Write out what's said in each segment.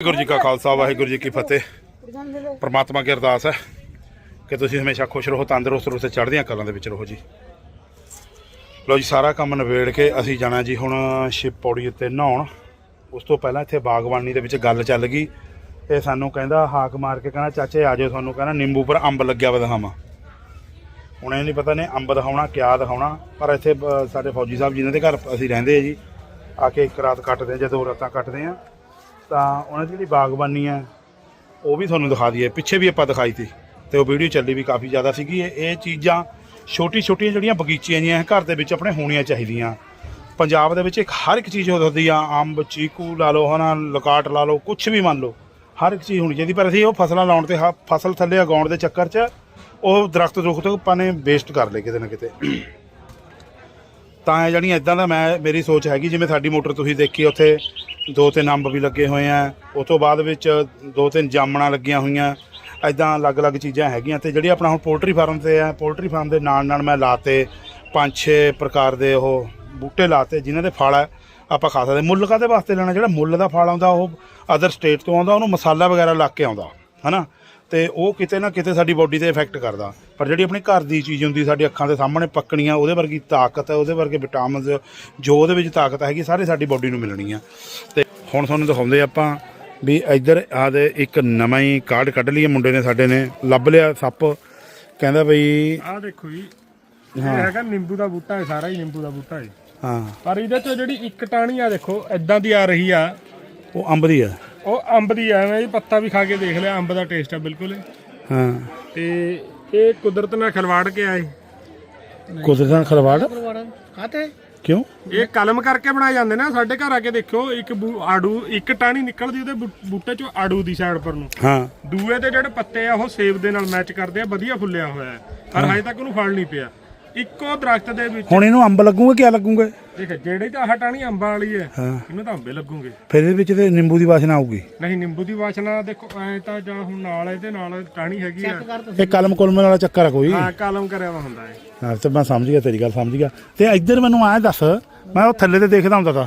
ਵਾਹਿਗੁਰੂ ਜੀ ਕਾ ਖਾਲਸਾ ਵਾਹਿਗੁਰੂ ਜੀ ਕੀ ਫਤਿਹ। ਪ੍ਰਮਾਤਮਾ ਕੀ ਅਰਦਾਸ ਹੈ ਕਿ ਤੁਸੀਂ ਹਮੇਸ਼ਾ ਖੁਸ਼ ਰਹੋ ਤੰਦਰੁਸਤ ਰਹੋ ਤੇ ਚੜ੍ਹਦੀਆਂ ਕਲਾਂ ਦੇ ਵਿੱਚ ਰਹੋ ਜੀ। ਲੋ ਜੀ ਸਾਰਾ ਕੰਮ ਨਿਬੇੜ ਕੇ ਅਸੀਂ ਜਾਣਾ ਜੀ ਹੁਣ ਸ਼ਿਵ ਪੌੜੀ ਉੱਤੇ ਨਹਾਉਣ। ਉਸ ਤੋਂ ਪਹਿਲਾਂ ਇੱਥੇ ਬਾਗਬਾਨੀ ਦੇ ਵਿੱਚ ਗੱਲ ਚੱਲ ਗਈ ਇਹ ਸਾਨੂੰ ਕਹਿੰਦਾ ਹਾਕ ਮਾਰ ਕੇ ਕਹਿੰਦਾ ਚਾਚੇ ਆ ਜਾਓ ਤੁਹਾਨੂੰ ਕਹਿੰਦਾ ਨਿੰਬੂ ਪਰ ਅੰਬ ਲੱਗਿਆ ਵਾ ਦਿਖਾਵਾਂ। ਹੁਣ ਇਹ ਨਹੀਂ ਪਤਾ ਨੇ ਅੰਬ ਦਿਖਾਉਣਾ ਕਿਆ ਦਿਖਾਉਣਾ ਪਰ ਇੱਥੇ ਅ, ਸਾਡੇ ਫੌਜੀ ਸਾਹਿਬ ਜਿਨ੍ਹਾਂ ਦੇ ਘਰ ਅਸੀਂ ਰਹਿੰਦੇ ਆ ਜੀ। ਆ ਕੇ ਇੱਕ ਰਾਤ ਕੱਟਦੇ ਆ ਜਾਂ ਦੋ ਰਾਤਾਂ ਕੱਟਦੇ ਆ। ਤਾਂ ਉਹਨਾਂ ਦੀ ਜਿਹੜੀ ਬਾਗਬਾਨੀ ਹੈ, ਉਹ ਵੀ ਤੁਹਾਨੂੰ ਦਿਖਾ ਦਈਏ। ਪਿੱਛੇ ਵੀ ਆਪਾਂ ਦਿਖਾਈ ਤੀ ਤੇ ਉਹ ਵੀਡੀਓ ਚੱਲੀ ਵੀ ਕਾਫੀ ਜ਼ਿਆਦਾ ਸੀਗੀ। ਇਹ ਚੀਜ਼ਾਂ ਛੋਟੀ ਛੋਟੀਆਂ ਜਿਹੜੀਆਂ ਬਗੀਚੀਆਂ ਜੀਆਂ ਘਰ ਦੇ ਵਿੱਚ ਆਪਣੇ ਹੋਣੀਆਂ ਚਾਹੀਦੀਆਂ। ਪੰਜਾਬ ਦੇ ਵਿੱਚ ਇੱਕ ਹਰ ਇੱਕ ਚੀਜ਼ ਹੋ ਸਕਦੀ ਆ, ਅੰਬ, ਚੀਕੂ ਲਾ ਲਓ, ਹਨਾ, ਲਕਾਟ ਲਾ ਲਓ ਕੁਝ ਵੀ ਮੰਨ ਲਓ, ਹਰ ਇੱਕ ਚੀਜ਼ ਹੋਣੀ ਚਾਹੀਦੀ। ਪਰ ਅਸੀਂ ਉਹ ਫਸਲਾਂ ਲਾਉਣ ਤੇ ਹ- ਫਸਲ ਥੱਲੇ ਉਗਾਉਣ ਦੇ ਚੱਕਰ 'ਚ ਉਹ ਦਰਖਤ ਦਰੁਖਤ ਆਪਾਂ ਨੇ ਵੇਸਟ ਕਰ ਲਏ ਕਿਤੇ ਨਾ ਕਿਤੇ। ਤਾਂ ਇਹ ਜਿਹੜੀਆਂ ਇਦਾਂ ਦਾ ਮੈਂ, ਮੇਰੀ ਸੋਚ ਹੈਗੀ, ਜਿਵੇਂ ਸਾਡੀ ਮੋਟਰ ਤੁਸੀਂ ਦੇਖੀ, ਉੱਥੇ ਦੋ ਤਿੰਨ ਅੰਬ ਵੀ ਲੱਗੇ ਹੋਏ ਆ। ਉਸ ਤੋਂ ਬਾਅਦ ਵਿੱਚ ਦੋ ਤਿੰਨ ਜਾਮਣਾ ਲੱਗੀਆਂ ਹੋਈਆਂ। ਇਦਾਂ ਅਲੱਗ-ਅਲੱਗ ਚੀਜ਼ਾਂ ਹੈਗੀਆਂ ਤੇ ਜਿਹੜੀ ਆਪਣਾ ਹੁਣ ਪੋਲਟਰੀ ਫਾਰਮ ਤੇ ਆ, ਪੋਲਟਰੀ ਫਾਰਮ ਦੇ ਨਾਲ ਨਾਲ ਮੈਂ ਲਾਤੇ, ਪੰਜ ਛੇ ਪ੍ਰਕਾਰ ਦੇ ਉਹ ਬੂਟੇ ਲਾਤੇ, ਜਿਨ੍ਹਾਂ ਦੇ ਫਲ ਹੈ ਆਪਾਂ ਖਾ ਸਕਦੇ। ਮੁੱਲ ਕਾਦੇ ਵਾਸਤੇ ਲੈਣਾ? ਜਿਹੜਾ ਮੁੱਲ ਦਾ ਫਲ ਆਉਂਦਾ, ਉਹ ਅਦਰ ਸਟੇਟ ਤੋਂ ਆਉਂਦਾ, ਉਹਨੂੰ ਮਸਾਲਾ ਵਗੈਰਾ ਲਾ ਕੇ ਆਉਂਦਾ, ਹਨਾ? ਤੇ ਉਹ ਕਿਤੇ ਨਾ ਕਿਤੇ ਸਾਡੀ ਬੋਡੀ ਤੇ ਇਫੈਕਟ ਕਰਦਾ। ਪਰ ਜਿਹੜੀ ਆਪਣੀ ਘਰ ਦੀ ਚੀਜ਼ ਹੁੰਦੀ ਸਾਡੀ ਅੱਖਾਂ ਦੇ ਸਾਹਮਣੇ ਪੱਕਣੀਆਂ ਉਹਦੇ ਵਰਗੀ ਤਾਕਤ ਹੈ ਉਹਦੇ ਵਰਗੇ ਵਿਟਾਮਿਨਸ ਜੋ ਉਹਦੇ ਵਿੱਚ ਤਾਕਤ ਹੈਗੀ ਸਾਰੇ ਸਾਡੀ ਬੋਡੀ ਨੂੰ ਮਿਲਣੀ ਆ। ਤੇ ਹੁਣ ਤੁਹਾਨੂੰ ਦਿਖਾਉਂਦੇ ਆਪਾਂ ਵੀ ਇੱਧਰ ਆਦੇ ਇੱਕ ਨਵਾਂ ਹੀ ਕਾਰਡ ਕੱਢ ਲਈ ਮੁੰਡੇ ਨੇ ਸਾਡੇ ਨੇ ਲੱਭ ਲਿਆ ਸੱਪ। ਕਹਿੰਦਾ ਬਈ ਆਹ ਦੇਖੋ ਜੀ ਇਹ ਹੈਗਾ ਨਿੰਬੂ ਦਾ ਬੂਟਾ ਹੈ ਸਾਰਾ ਹੀ ਨਿੰਬੂ ਦਾ ਬੂਟਾ ਹੈ। ਹਾਂ। ਪਰ ਇਹਦੇ ਤੋਂ ਜਿਹੜੀ ਇੱਕ ਟਾਹਣੀ ਆ ਦੇਖੋ ਐਦਾਂ ਦੀ ਆ ਰਹੀ ਆ। ਉਹ ਅੰਬ ਦੀ ਆ। ਉਹ ਅੰਬ ਦੀ ਮੈਂ ਇਹ ਪੱਤਾ ਵੀ ਖਾ ਕੇ ਦੇਖ ਲਿਆ ਅੰਬ ਦਾ ਟੇਸਟ ਆ ਬਿਲਕੁਲ ਹੀ। ਤੇ ਇਹ ਕੁਦਰਤ ਨਾਲ ਖਿਲਵਾੜ ਕੇ ਆਏ। ਕੁਦਰਤਾਂ ਖਲਵਾੜ? ਖਾਤੇ? ਕਿਉਂ? ਇਹ ਕਲਮ ਕਰਕੇ ਬਣਾਏ ਜਾਂਦੇ ਨੇ ਸਾਡੇ ਘਰ ਆ ਕੇ ਦੇਖਿਓ ਇੱਕ ਆੜੂ ਇੱਕ ਟਾਹਣੀ ਨਿਕਲਦੀ ਉਹਦੇ ਬੂਟੇ ਚੋਂ ਆੜੂ ਦੀ ਸਾਈਡ ਪਰ ਨੂੰ। ਹਾਂ। ਦੂਏ ਦੇ ਜਿਹੜੇ ਪੱਤੇ ਆ ਉਹ ਸੇਬ ਦੇ ਨਾਲ ਮੈਚ ਕਰਦੇ ਆ ਵਧੀਆ ਫੁੱਲਿਆ ਹੋਇਆ ਹੈ। ਪਰ ਹਜੇ ਤੱਕ ਉਹਨੂੰ ਫਲ ਨਹੀਂ ਪਿਆ। ਇੱਕੋ ਦਰਖਤ ਦੇ ਵਿੱਚ ਹੁਣ ਇਹਨੂੰ ਅੰਬ ਲੱਗੂਗੇ ਕਿਆ ਲੱਗੂਗੇ? ਦੇਖ ਜਿਹੜੇ ਤਾਂ ਆਹ ਟਾਹਣੀ ਅੰਬਾਂ ਵਾਲੀ ਹੈ ਹਾਂ। ਇਹਨੂੰ ਤਾਂ ਅੰਬੇ ਲੱਗੂਗੇ। ਫਿਰ ਇਹਦੇ ਵਿੱਚ ਤੇ ਨਿੰਬੂ ਦੀ ਵਾਸ਼ਨਾ ਆਊਗੀ। ਨਹੀਂ ਨਿੰਬੂ ਦੀ ਵਾਸ਼ਨਾ ਦੇਖੋ ਐ ਤਾਂ ਜਾਂ ਹੁਣ ਨਾਲ ਇਹਦੇ ਨਾਲ ਟਾਹਣੀ ਹੈਗੀ ਆ। ਇਹ ਕਲਮ ਕੁਲਮ ਵਾਲਾ ਚੱਕਰ ਆ ਕੋਈ। ਹਾਂ ਕਲਮ ਕਰਿਆ ਵਾ ਹੁੰਦਾ ਹੈ ਹਾਂ ਤੇ ਮੈਂ ਸਮਝ ਗਿਆ ਤੇਰੀ ਗੱਲ ਸਮਝ ਗਿਆ। ਤੇ ਇੱਧਰ ਮੈਨੂੰ ਆਇਆ ਦੱਸ ਮੈਂ ਉਹ ਥੱਲੇ ਤੇ ਦੇਖਦਾ ਹੁੰਦਾ ਤਾ।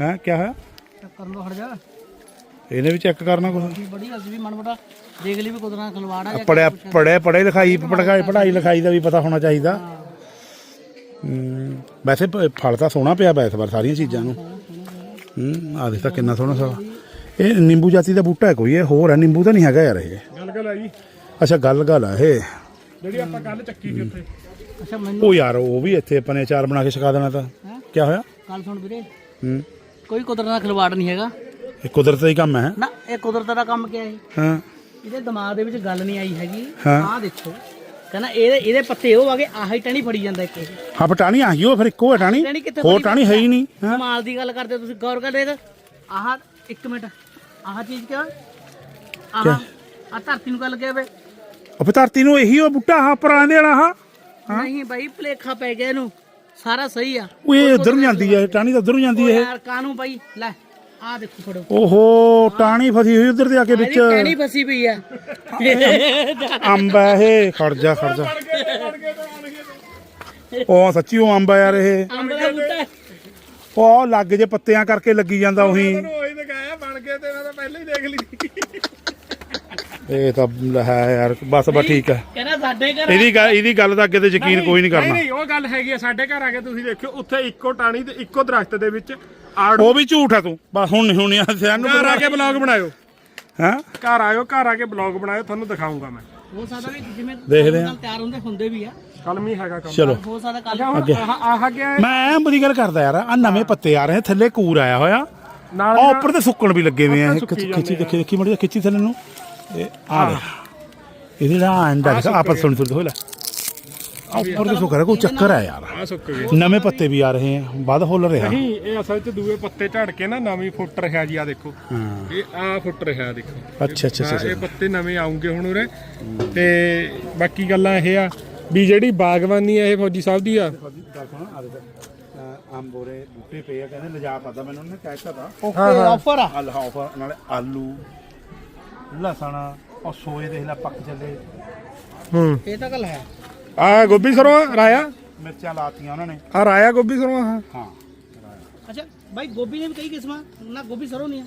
ਹੈ ਕਿਆ ਹੈ ਕਰ ਲੋ ਹਟ ਜਾ। ਇਹਨੇ ਵੀ ਚੈੱਕ ਕਰਨਾ ਵੀ ਬੜੀ ਅਸੀਂ ਵੀ ਮਨ ਦੇਖ ਲਈ ਵੀ ਕੁਦਰਾਂ ਖਲਵਾੜਾ ਪੜਿਆ ਪੜਿਆ ਪੜ੍ਹੇ ਲਿਖਾਈ ਪੜ੍ਹਾਈ ਪੜ੍ਹਾਈ ਲਿਖਾਈ ਦਾ ਵੀ ਪਤਾ ਹੋਣਾ ਚਾਹੀਦਾ। ਹੂੰ ਵੈਸੇ ਪ- ਫਲ ਤਾਂ ਸੋਹਣਾ ਪਿਆ ਬੈ ਇਸ ਵਾਰ ਸਾਰੀਆਂ ਚੀਜ਼ਾਂ ਨੂੰ। ਹੂੰ ਆ ਦੇਖ ਤਾਂ ਕਿੰਨਾ ਸੋਹਣਾ ਸਾ ਇਹ ਨਿੰਬੂ ਜਾਤੀ ਦਾ ਬੂਟਾ ਹੈ ਕੋਈ ਇਹ ਹੋਰ ਹੈ ਨਿੰਬੂ ਤਾਂ ਨਹੀਂ ਹੈਗਾ ਯਾਰ ਇਹ। ਗੱਲ ਗੱਲ ਆ ਜੀ। ਅੱਛਾ ਗੱਲ ਗੱਲ ਆ ਇਹ। ਜਿਹੜੀ ਆਪਾਂ ਕੱਲ ਚੱਕੀ ਸੀ ਉੱਥੇ। ਅੱਛਾ ਮੈਨੂੰ ਉਹ ਯਾਰ ਉਹ ਵੀ ਇੱਥੇ ਆਪਾਂ ਨੇ ਅਚਾਰ ਬਣਾ ਕੇ ਛਕਾ ਦੇਣਾ ਤਾਂ। ਹੈਂ? ਕੀ ਹੋਇਆ? ਗੱਲ ਸੁਣ ਵੀਰੇ। ਹੂੰ। ਕੋਈ ਕੁਦਰਤ ਨਾਲ ਖਿਲਵਾੜ ਨਹੀਂ ਹੈਗਾ। ਇਹ ਕੁਦਰਤ ਦਾ ਹੀ ਕੰਮ ਹੈ। ਨਾ ਇਹ ਕੁਦਰਤ ਦਾ ਕੰਮ ਕਿਹਾ ਹੈ? ਹਾਂ। ਇਹਦੇ ਦਿਮਾਗ ਦੇ ਵਿੱਚ ਗੱਲ ਨਹੀਂ ਆਈ ਹੈਗੀ। ਹਾਂ। ਆਹ ਦੇਖੋ। ਕਹਿੰਦਾ ਇਹਦੇ ਇਹਦੇ ਪੱਤੇ ਉਹ ਆ ਗਏ ਆਹ ਟਣੀ ਫੜੀ ਜਾਂਦਾ ਇੱਕ ਇਹ। ਹਾਂ ਪਟਾਣੀ ਆਹੀ ਉਹ ਫਿਰ ਇੱਕੋ ਹੈ ਟਾਣੀ ਟਾਹਣੀ ਕਿੱਥੇ ਹੋਰ ਫੜੀ ਟਾਣੀ ਹੈ ਹੀ ਨਹੀਂ ਹਾਂ। ਕਮਾਲ ਦੀ ਗੱਲ ਕਰਦੇ ਤੁਸੀਂ ਗੌਰ ਕਰ ਦੇਖ ਆਹ ਇੱਕ ਮਿੰਟ ਆਹ ਚੀਜ਼ ਕਿਆ? ਆਹ ਆ ਧਰਤੀ ਨੂੰ ਗੱਲ ਕਿਹਾ ਵੇ? ਉਹ ਫਿਰ ਧਰਤੀ ਨੂੰ ਇਹੀ ਉਹ ਬੂਟਾ ਹਾਂ ਪੁਰਾਣੇ ਵਾਲਾ ਹਾਂ। ਨਹੀਂ ਬਾਈ ਭਲੇਖਾ ਪੈ ਗਿਆ ਇਹਨੂੰ। ਸਾਰਾ ਸਹੀ ਆ। ਉਹ ਇਹ ਉਧਰ ਨੂੰ ਜਾਂਦੀ ਹੈ ਟਾਣੀ ਤਾਂ ਉਧਰ ਨੂੰ ਜਾਂਦੀ ਉਹ ਹੈ ਯਾਰ ਕਾਨੂੰ ਬਾਈ? ਲੈ। ਆਹ ਦੇਖੋ ਫੜੋ। ਓਹੋ ਟਾਣੀ ਫਸੀ ਹੋਈ ਉਧਰ ਤੇ ਆ ਕੇ ਵਿੱਚ। ਟਹਿਣੀ ਫਸੀ ਪਈ ਆ। ਅੰਬ ਹੈ ਇਹ ਖੜ ਜਾ ਖੜ ਜਾ। ਉਹ ਸੱਚੀ ਉਹ ਅੰਬ ਆ ਯਾਰ ਇਹ। ਅੰਬ ਦਾ ਬੂਟਾ। ਉਹ ਲੱਗ ਜੇ ਪੱਤਿਆਂ ਕਰਕੇ ਲੱਗੀ ਜਾਂਦਾ ਉਹੀ। ਬਣ ਕੇ ਤੇ ਮੈਂ ਤਾਂ ਪਹਿਲਾਂ ਹੀ ਦੇਖ ਲਈ। ਇਹ ਤਾਂ ਹੈ ਯਾਰ ਬਸ ਬਸ ਠੀਕ ਹੈ। ਕਹਿੰਦਾ ਸਾਡੇ ਘਰ ਇਹਦੀ ਗੱਲ ਇਹਦੀ ਗੱਲ ਦਾ ਅੱਗੇ ਤੇ ਯਕੀਨ ਕੋਈ ਨਹੀਂ ਕਰਨਾ। ਨਹੀਂ ਉਹ ਗੱਲ ਹੈਗੀ ਆ ਸਾਡੇ ਘਰ ਆ ਕੇ ਤੁਸੀਂ ਦੇਖਿਓ ਉੱਥੇ ਇੱਕੋ ਟਾਣੀ ਤੇ ਇੱਕੋ ਦਰਖਤ ਦੇ ਵਿੱਚ ਆੜੂ ਉਹ ਵੀ ਝੂਠ ਹੈ ਤੂੰ। ਬਸ ਹੁਣ ਨਹੀਂ ਹੋਣੀ ਆ ਸਿਆਨੂੰ ਘਰ ਆ ਕੇ ਬਲੌਗ ਬਣਾਇਓ। ਹਾਂ? ਘਰ ਆਇਓ ਘਰ ਆ ਕੇ ਬਲੌਗ ਬਣਾਇਓ ਤੁਹਾਨੂੰ ਦਿਖਾਉਂਗਾ ਮੈਂ। ਹੋ ਸਕਦਾ ਵੀ ਜਿਵੇਂ ਦੇਖਦੇ ਆ। ਨਾਲ ਤਿਆਰ ਹੁੰਦੇ ਹੁੰਦੇ ਵੀ ਆ। ਕਲਮ ਹੀ ਹੈਗਾ ਕੰਮ। ਚਲੋ। ਹੋ ਸਕਦਾ ਕੱਲ ਆਹ ਆਹ ਗਿਆ। ਮੈਂ ਐਂ ਬੜੀ ਗੱਲ ਕਰਦਾ ਯਾਰ ਆ ਨਵੇਂ ਪੱਤੇ ਆ ਰਹੇ ਥੱਲੇ ਕੂਰ ਆਇਆ ਹੋਇਆ। ਨਾਲ ਆ ਉੱਪਰ ਤੇ ਸੁੱਕਣ ਵੀ ਲੱਗੇ ਹੋਏ ਆ ਖਿੱਚੀ ਦੇਖੀ ਦੇਖੀ ਮੜੀ ਖਿੱਚੀ ਥੱਲੇ ਨੂੰ। ਆ ਇਹਦੇ ਦੇਖ ਆਪਸ ਸੁਣ ਸੁਣ ਹੋਲਾ ਆ ਉੱਪਰ ਤੇ ਸੁੱਕ ਰਿਹਾ ਕੋਈ ਚੱਕਰ ਹੈ ਯਾਰ ਆ ਸੁੱਕ ਗਏ ਨਵੇਂ ਪੱਤੇ ਵੀ ਆ ਰਹੇ ਆ ਵੱਧ ਫੁੱਲ ਰਿਹਾ ਨਹੀਂ ਇਹ ਅਸਲ 'ਚ ਦੂਏ ਪੱਤੇ ਝੜ ਕੇ ਨਾ ਨਵੀਂ ਫੁੱਟ ਰਿਹਾ ਜੀ ਆ ਦੇਖੋ ਹਾਂ ਇਹ ਆ ਫੁੱਟ ਰਿਹਾ ਦੇਖੋ ਅੱਛਾ ਅੱਛਾ ਹਾਂ, ਅੱਛਾ ਇਹ ਪੱਤੇ ਨਵੇਂ ਆਉਂਗੇ ਹੁਣ ਉਰੇ ਤੇ ਬਾਕੀ ਗੱਲਾਂ ਇਹ ਆ ਵੀ ਜਿਹੜੀ ਬਾਗਬਾਨੀ ਆ ਇਹ ਫੌਜੀ ਸਾਹਿਬ ਦੀ ਆ ਗੱਲ ਸੁਣ ਆ ਦੇ ਅੰਬੋਰੇ ਬੂਟੇ ਪਏ ਆ ਕਹਿੰਦੇ ਲਿਜਾ ਪਾਦਾ ਮੈਨੂੰ ਉਹਨੇ ਕਹਿਤਾ ਤਾ ਓਕੇ ਆਫਰ ਆ ਆਲੂ ਲਸਣ ਔਰ ਸੋਏ ਦੇਖ ਲੈ ਪੱਕ ਚੱਲੇ। ਹੂੰ। ਇਹ ਤਾਂ ਗੱਲ ਹੈ। ਆ ਗੋਭੀ ਸਰੋਂ ਰਾਇਆ? ਮਿਰਚਾਂ ਲਾਤੀਆਂ ਉਹਨਾਂ ਨੇ। ਆ ਰਾਇਆ ਗੋਭੀ ਸਰੋਂ ਆ ਹਾਂ। ਅੱਛਾ ਬਾਈ ਗੋਭੀ ਨੇ ਵੀ ਕਈ ਕਿਸਮਾਂ? ਨਾ ਗੋਭੀ ਸਰੋਂ ਨਹੀਂ ਆ।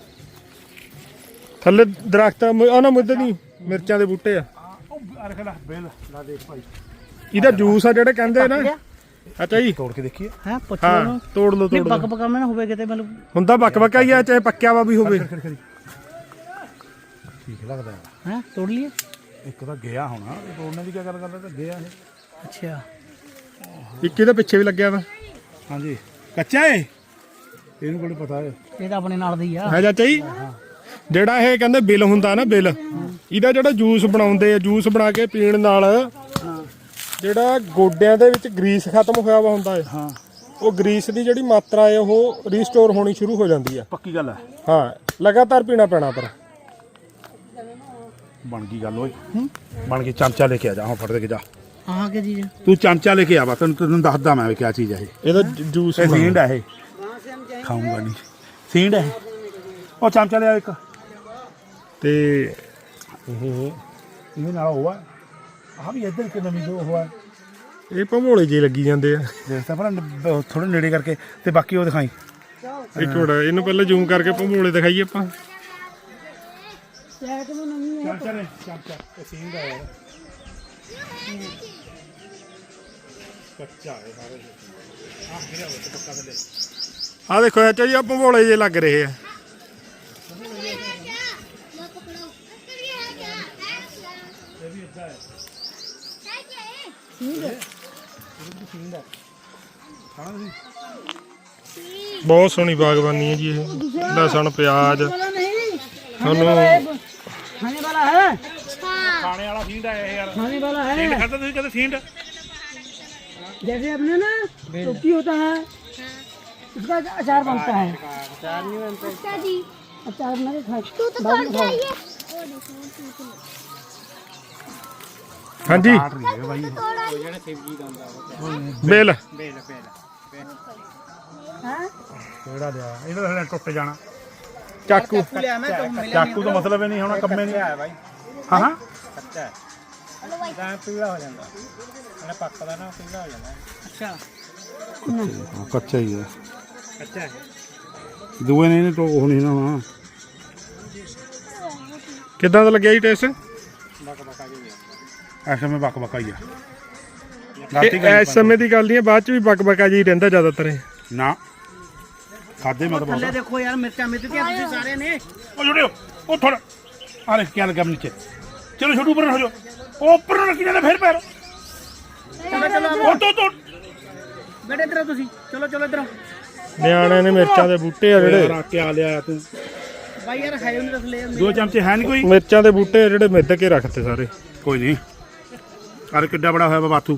ਥੱਲੇ ਦਰਖਤ ਆ, ਮ- ਆ ਨਾ ਮੁੱਦੇ ਨਹੀਂ ਮਿਰਚਾਂ ਦੇ ਬੂਟੇ ਆ। ਆ ਦੇਖ ਲੈ ਬੇਲ ਲਾ ਦੇਖ ਭਾਈ। ਇਹਦਾ ਜੂਸ ਆ ਜਿਹੜੇ ਕਹਿੰਦੇ ਨਾ। ਅੱਛਾ ਜੀ। ਤੋੜ ਕੇ ਦੇਖੀਏ। ਹੈ ਪੁੱਛ ਹਾਂ ਲਓ ਤੋੜ ਲਓ ਤੋੜ ਬੱਕ ਲਓ। ਬਕਾ ਮੈਂ ਨਾ ਹੋਵੇ ਕਿਤੇ ਮਤਲਬ। ਹੁੰਦਾ ਬੱਕ ਬੱਕਾ ਹੀ ਆ ਚਾਹੇ ਪੱਕਿਆ ਵਾ ਵੀ ਹੋਵੇ। ਠੀਕ ਲੱਗਦਾ ਹੈ। ਹੈ? ਤੋੜ ਲਈਏ? ਇੱਕ ਤਾਂ ਗਿਆ ਹੋਣਾ। ਤੇ ਤੋੜਨੇ ਦੀ ਕੀ ਗੱਲ ਕਰਦਾ ਤਾਂ ਗਿਆ ਇਹ। ਅੱਛਾ। ਇੱਕ ਇਹਦੇ ਪਿੱਛੇ ਵੀ ਲੱਗਿਆ ਵਾ। ਹਾਂਜੀ। ਕੱਚਾ ਏ? ਇਹਨੂੰ ਕੋਲ ਪਤਾ ਹੈ ਇਹ ਤਾਂ ਆਪਣੇ ਨਾਲ ਦੀ ਆ। ਹੈ ਚਾਚਾ ਜੀ। ਜਿਹੜਾ ਇਹ ਕਹਿੰਦੇ ਬਿੱਲ ਹੁੰਦਾ ਨਾ ਬਿੱਲ ਇਹਦਾ ਜਿਹੜਾ ਜੂਸ ਬਣਾਉਂਦੇ ਆ ਜੂਸ ਬਣਾ ਕੇ ਪੀਣ ਨਾਲ ਜਿਹੜਾ ਗੋਡਿਆਂ ਦੇ ਵਿੱਚ ਗਰੀਸ ਖਤਮ ਹੋਇਆ ਵਾ ਹੁੰਦਾ ਹੈ ਹਾਂ। ਉਹ ਗਰੀਸ ਦੀ ਜਿਹੜੀ ਮਾਤਰਾ ਹੈ ਉਹ ਰੀਸਟੋਰ ਹੋਣੀ ਸ਼ੁਰੂ ਹੋ ਜਾਂਦੀ ਆ। ਪੱਕੀ ਗੱਲ ਹੈ ਹਾਂ ਲਗਾਤਾਰ ਪੀਣਾ ਪੈਣਾ ਪਰ। ਬਣ ਗਈ ਗੱਲ ਓਏ। ਬਣ ਗਈ ਚਮਚਾ ਲੈ ਕੇ ਆ ਜਾ। ਹਾਂ ਫੜ ਦੇ ਕੇ ਜਾ। ਆਹ ਕੀ ਚੀਜ਼ ਤੂੰ ਚਮਚਾ ਲੈ ਕੇ ਆ ਵਾ ਤੈਨੂੰ ਤੈਨੂੰ ਦੱਸਦਾ ਮੈਂ ਵੀ ਕੀ ਚੀਜ਼ ਹੈ ਇਹ। ਇਹਦਾ ਜ- ਜੂਸ ਇਹ। ਸੀਂਡ ਹੈ ਇਹ। ਖਾਊਂਗਾ ਨਹੀਂ। ਸੀਂਡ ਹੈ ਉਹ ਚਮਚਾ ਲਿਆ ਇੱਕ। ਤੇ ਇਹ ਇਹਦੇ ਨਾਲ ਉਹ ਆ। ਆ ਵੀ ਇੱਧਰ ਕਿ ਨਵੀਂ ਜੋ ਹੋਆ ਇਹ ਭਮੋਲੇ ਜੇ ਲੱਗੀ ਜਾਂਦੇ ਆ। ਦੇਖਦਾ ਪਰ ਥੋੜੇ ਨੇੜੇ ਕਰਕੇ। ਤੇ ਬਾਕੀ ਉਹ ਦਿਖਾਈ। ਇੱਕ ਮਿੰਟ ਇਹਨੂੰ ਪਹਿਲਾਂ ਜ਼ੂਮ ਕਰਕੇ ਭਮੋਲੇ ਦਿਖਾਈਏ ਆਪਾਂ। ਚਮਚਾ ਨੇ ਚਮਚਾ ਇਹ ਸੀਂਡ ਹੈ ਯਾਰ ਕੱਚਾ ਹੈ ਸਾਰੇ ਆ ਗਿਰਿਆ ਹੋਇਆ ਤੇ ਪੱਕਾ ਥੱਲੇ। ਆਹ ਦੇਖੋ ਚਾਚਾ ਜੀ ਆ ਭਮੋਲੇ ਜੇ ਲੱਗ ਰਹੇ ਆ। ਬਹੁਤ ਸੋਹਣੀ ਬਾਗਬਾਨੀ ਹੈ ਜੀ ਇਹ। ਲਸਣ ਪਿਆਜ਼। ਤੁਹਾਨੂੰ खाने वाला है ਖਾਣੇ ਵਾਲਾ ਸੀਂਡ ਹੈ ਇਹ ਯਾਰ खाने वाला है ਸੀਂਡ ਖਾਦਾ ਤੁਸੀਂ ਕਦੇ ਸੀਂਡ जैसे अपने ना टोपी होता है उसका अचार बनता है अचार नहीं बनता अचार बना के खाए तू तो कौन चाहिए ਹਾਂਜੀ ਕਾਟ ਰਹੀ ਹੈ ਬਾਈ ਬਿੱਲ ਕਿਹੜਾ ਲਿਆ ਇਹਦਾ ਤਾਂ ਟੁੱਟ ਜਾਣਾ ਚਾਕੂ लिया मैं तो मिला ਚਾਕੂ ਦਾ ਮਤਲਬ ਹੀ ਨਹੀਂ ਹੋਣਾ ਕੰਮੇ ਨਹੀਂ ਆਇਆ ਬਾਈ ਹਾਂ ਹਾਂ अच्छा ਕੱਚਾ ਹੀ ਹੈ ਕੱਚਾ ਹੈ ਦੂਏ ਨੇ ਇਹਨੇ ਟੋ ਉਹ ਨਹੀਂ ਨਾ ਹੋਣਾ ਕਿੱਦਾਂ ਦਾ ਲੱਗਿਆ ਜੀ ਟੇਸਟ ਐਸੇ ਮੈਂ ਬੱਕ ਬੱਕਾ ਹੀ ਆ ਇਹ ਰਾਤੀ ਇਸ ਸਮੇਂ ਦੀ ਗੱਲ ਨਹੀਂ ਹੈ ਬਾਅਦ ਚ ਵੀ ਬਕ ਬਕਾ ਜੀ ਰਹਿੰਦਾ ਜ਼ਿਆਦਾਤਰ ਇਹ ਨਾ ਖਾਦੇ ਮੈਂ ਥੱਲੇ ਦੇਖੋ ਯਾਰ ਮਿਰਚਾਂ ਮਿੱਤੀਆਂ ਤੁਸੀਂ ਸਾਰੇ ਨੇ। ਉਹ ਜੁੜਿਓ ਉਹ ਥੋੜਾ ਅਰੇ ਕੀ ਲੱਗਾ ਮੈਨੂੰ ਨੀਚੇ। ਚਲੋ ਛੋਟੂ ਉੱਪਰ ਹੋ ਜਾਓ। ਉਹ ਉੱਪਰ ਰੱਖੀ ਜਾਂਦਾ ਫੇਰ ਪੈਰ। ਚਲੋ ਚਲੋ ਉਹ ਤੋਂ ਤੋਂ। ਬੇਟੇ ਤੁਸੀਂ। ਚਲੋ ਚਲੋ ਇਧਰ। ਨਿਆਣਿਆਂ ਨੇ ਮਿਰਚਾਂ ਦੇ ਬੂਟੇ ਆ ਜਿਹੜੇ। ਯਾਰ ਕੀ ਲਿਆ ਤੂੰ। ਬਾਈ ਯਾਰ ਖਾਇਓ ਨਹੀਂ ਥੱਲੇ ਦੋ ਚਮਚੇ ਹੈ ਨਹੀਂ ਕੋਈ? ਮਿਰਚਾਂ ਦੇ ਬੂਟੇ ਆ ਜਿਹੜੇ ਮਿੱਧ ਕੇ ਰੱਖਤੇ ਸਾਰੇ। ਕੋਈ ਨਹੀਂ ਅਰੇ ਕਿੱਡਾ ਬੜਾ ਹੋਇਆ ਬਾਤੂ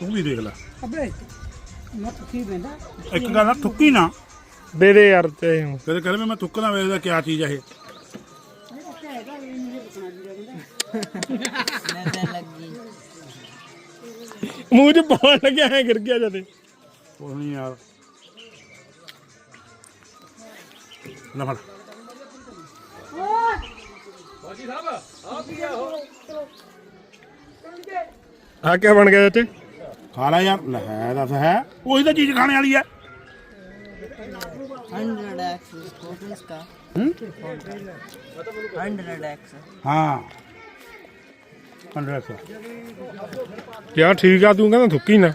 ਤੂੰ ਵੀ ਦੇਖ ਲੈ। ਅਬੇ ਮੈਂ ਤੁਕੀ ਬੰਦਾ ਇੱਕ ਗੱਲ ਨਾ ਥੁੱਕੀ ਨਾ। ਦੇ ਯਾਰ ਤੇ ਕਦੇ ਕਰੇ ਮੈਂ ਥੁੱਕ ਨਾ ਵੇਖਦਾ ਕੀ ਚੀਜ਼ ਆ ਇਹ। ਮੂੰਹ 'ਚ ਪਾਉਣ ਲੱਗਿਆ ਐ ਗਿਰ ਗਿਆ ਜਦੇ। ਕੁਛ ਨਹੀਂ ਯਾਰ। ਨਾ ਫੜ। ਆ ਕੀ ਬਣ ਗਿਆ ਚਾਚੇ ਖਾ ਲੈ ਯਾਰ ਲੈ ਦੱਸ ਹੈ। ਉਹੀ ਤਾਂ ਚੀਜ਼ ਖਾਣੇ ਵਾਲੀ ਹੈ। 100 x ਦਾ ਹੂੰ? ਹਾਂ। 100 ਯਾਰ ਠੀਕ ਆ ਤੂੰ ਕਹਿੰਦਾ ਥੁੱਕੀ ਨਾ।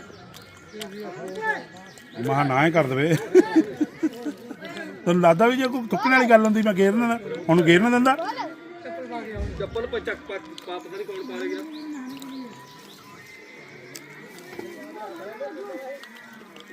ਮਹਾ ਨਾ ਹੀ ਕਰ ਦਵੇ। ਤੈਨੂੰ ਲੱਗਦਾ ਵੀ ਜੇ ਕੋਈ ਥੁੱਕਣ ਵਾਲੀ ਗੱਲ ਹੁੰਦੀ ਮੈਂ ਗੇਰ ਨਾ ਹੁਣ ਗੇਰ ਨਾ ਦਿੰਦਾ। ਚੱਪਲ ਪਾ ਚੱਕ ਪਾ ਪਤਾ ਨਹੀਂ ਕੌਣ ਪਾ ਰਿਹਾ।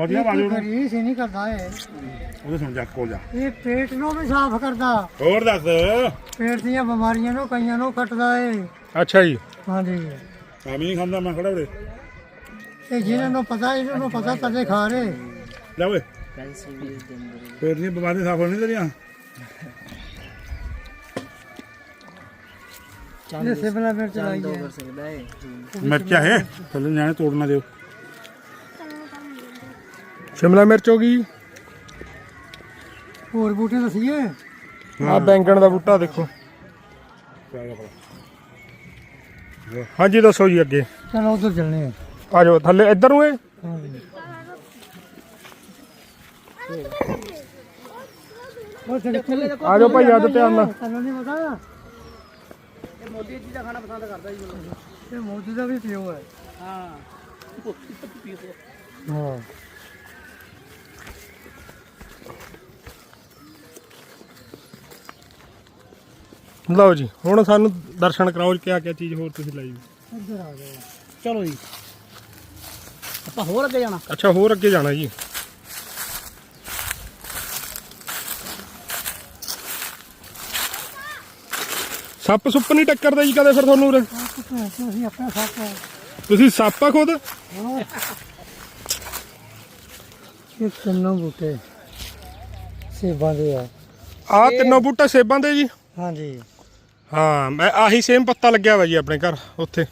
ਵਧੀਆ ਬਾਜੂ ਨੂੰ ਗਰੀਸ ਹੀ ਨਹੀਂ ਕਰਦਾ ਇਹ। ਉਹਦੇ ਸੁਣ ਜਾ ਕੋਲ ਜਾ। ਇਹ ਪੇਟ ਨੂੰ ਵੀ ਸਾਫ਼ ਕਰਦਾ। ਹੋਰ ਦੱਸ। ਪੇਟ ਦੀਆਂ ਬਿਮਾਰੀਆਂ ਨੂੰ ਕਈਆਂ ਨੂੰ ਕੱਟਦਾ ਏ ਅੱਛਾ ਜੀ। ਹਾਂਜੀ। ਮੈਂ ਵੀ ਨਹੀਂ ਖਾਂਦਾ ਮੈਂ ਖੜਾ ਉਰੇ। ਇਹ ਜਿਹਨਾਂ ਨੂੰ ਪਤਾ ਇਹਨਾਂ ਨੂੰ ਪਤਾ ਤਦੇ ਖਾ ਰਹੇ। ਲੈ ਓਏ। ਪੇਟ ਦੀਆਂ ਬਿਮਾਰੀਆਂ ਸਾਫ਼ ਹੋਣੀ ਤੇਰੀਆਂ। ਇਹ ਸਿਮਲਾ ਮਿਰਚ ਲਾਈ ਹੈ। ਮਿਰਚਾਂ ਹੈ ਥੱਲੇ ਨਿਆਣੇ ਤੋੜ ਨਾ ਦਿਓ। ਸ਼ਿਮਲਾ ਮਿਰਚ ਹੋ ਗਈ। ਹੋਰ ਬੂਟੇ ਦਸੀਏ? ਆ ਬੈਂਗਣ ਦਾ ਬੂਟਾ ਦੇਖੋ। ਹਾਂਜੀ ਦੱਸੋ ਜੀ ਅੱਗੇ। ਚਲੋ ਉਧਰ ਚੱਲਨੇ ਆ ਆ ਜਾਓ ਥੱਲੇ ਇੱਧਰ ਨੂੰ ਏ। ਆ ਜਾਓ ਭਾਈ ਧਿਆਨ ਨਾਲ ਨਹੀਂ ਪਤਾ? ਇਹ ਮੋਦੀ ਜੀ ਦਾ ਖਾਣਾ ਪਸੰਦ ਕਰਦਾ ਜੀ ਇਹ ਮੋਦੀ ਦਾ ਵੀ ਪਿਓ ਹੈ। ਹਾਂ। ਹਾਂ। ਲਓ ਜੀ ਹੁਣ ਸਾਨੂੰ ਦਰਸ਼ਨ ਕਰਾਓ ਕਿਆ ਕਿਆ ਚੀਜ਼ ਹੋਰ ਤੁਸੀਂ ਲਈ ਇੱਧਰ ਆ ਜਾਓ। ਚਲੋ ਜੀ। ਆਪਾਂ ਹੋਰ ਅੱਗੇ ਜਾਣਾ? ਅੱਛਾ ਹੋਰ ਅੱਗੇ ਜਾਣਾ ਜੀ। ਸੱਪ ਸੁੱਪ ਨਹੀਂ ਟੱਕਰਦਾ ਜੀ ਕਦੇ ਫਿਰ ਤੁਹਾਨੂੰ ਉਰੇ? ਤੁਸੀਂ ਆਪਣਾ ਸਾਥ ਤੁਸੀਂ ਸੱਪ ਆ ਖੁਦ? ਇਹ ਤਿੰਨੋਂ ਬੂਟੇ ਸੇਬਾਂ ਦੇ ਆ। ਆ ਤਿੰਨੋਂ ਬੂਟਾ ਸੇਬਾਂ ਦੇ ਜੀ। ਹਾਂਜੀ। ਹਾਂ ਮੈਂ ਆਹੀ ਸੇਮ ਪੱਤਾ ਲੱਗਿਆ ਵਾ ਜੀ ਆਪਣੇ ਘਰ ਉੱਥੇ।